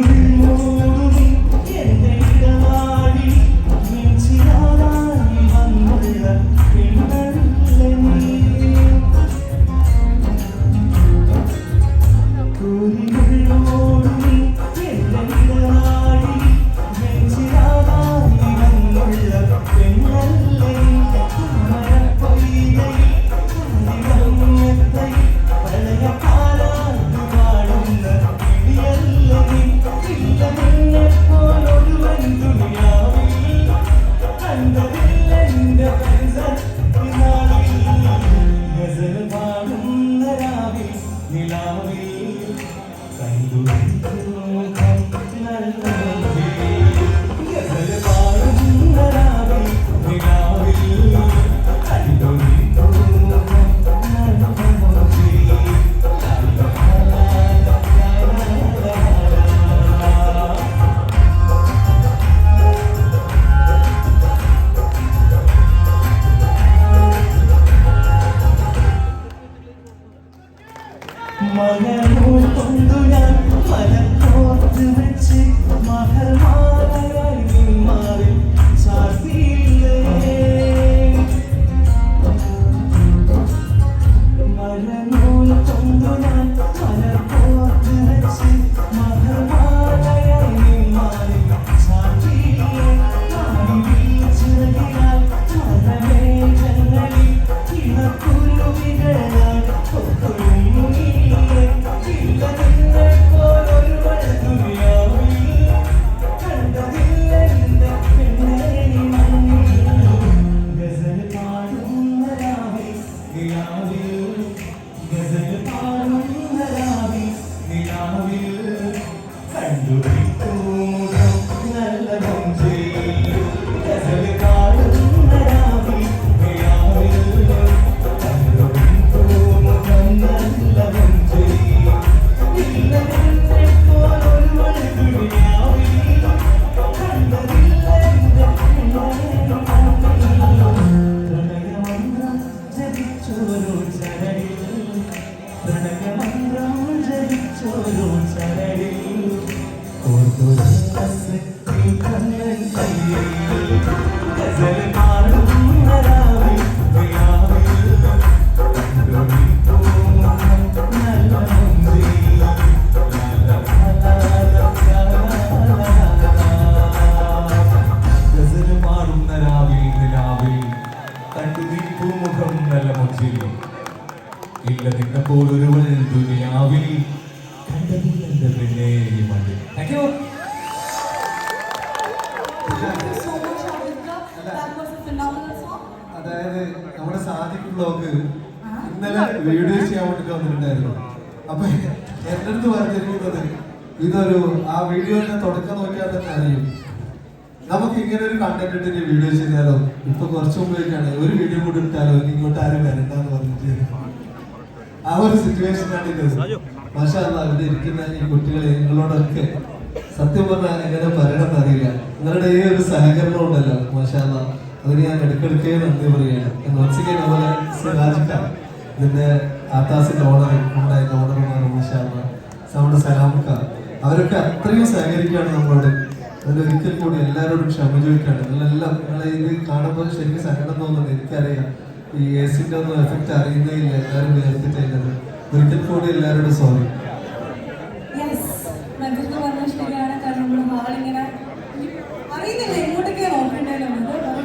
കുരിരുള്ളോടും എന്റെ ഇടനാഴി നിലാവിൽ കണ്ടു ഗസൽ പാടുന്ന രാവിൽ നിലാവിൽ കണ്ടുപിടിക്കൂ ഇല്ല നിന്നെ പോലൊരുവൾ ദുനിയാവിൽ കണ്ടതില്ലെന്റെ പെണ്ണേ ഈ മണ്ണിൽ. താങ്ക് യു ബ്ലോഗ് ഇന്നലെ വീഡിയോ ചെയ്യാൻ വേണ്ടി വന്നിട്ടുണ്ടായിരുന്നു അപ്പൊ എന്റെ അടുത്ത് പറഞ്ഞിരിക്കുന്നത് ഇതൊരു ആ വീഡിയോന്റെ തുടക്കം നോക്കിയാൽ തന്നെ അറിയും. നമുക്ക് ഇങ്ങനെ ഒരു കണ്ടന്റ് ഇട്ടിട്ട് വീഡിയോ ചെയ്താലോ? ഇപ്പൊ കുറച്ച് മുമ്പേക്കാണ് ഒരു വീഡിയോ കൂടി ഇട്ടാലോ? ഇങ്ങോട്ട് ആരും വരണ്ടെന്ന് പറഞ്ഞിട്ട്. ആ ഒരു സിറ്റുവേഷൻ ആണ് മാഷാ അത് ഇവിടെ ഇരിക്കുന്ന ഈ കുട്ടികളെ നിങ്ങളോടൊക്കെ സത്യം പറഞ്ഞാൽ എങ്ങനെ പറയണമെന്ന് അറിയില്ല. നിങ്ങളുടെ ഈ ഒരു സഹകരണം ഉണ്ടല്ലോ മാഷാ അതിന് ഞാൻ ഇടയ്ക്കിടയ്ക്കേ നന്ദി പറയുകയാണ്. നോട്ട്സിക്ക് അതുപോലെ സിറാജിക്ക ഇതിന്റെ ആത്താസിന്റെ ഓണർ നമ്മുടെ ഓണർമാർ അല്ലാ, നമ്മുടെ സലാമുക്ക. അവരൊക്കെ അത്രയും സഹകരിക്കുകയാണ് നമ്മളോട്. അതിലൊരിക്കൽ കൂടി എല്ലാവരോടും ക്ഷമ ചോദിക്കുകയാണ്. നിങ്ങളെല്ലാം നിങ്ങളെ ഇത് കാണുമ്പോൾ ശരിക്കും സങ്കടം തോന്നുന്നുണ്ട്. എനിക്കറിയാം. ഈ എസിന്റെ സിന്റെ ഒന്നും എഫക്റ്റ് അറിയുന്നേ ഇല്ല. എല്ലാവരും വിചാരിച്ചിട്ടുള്ളത് ഒരിക്കൽ കൂടി എല്ലാവരോടും സോറി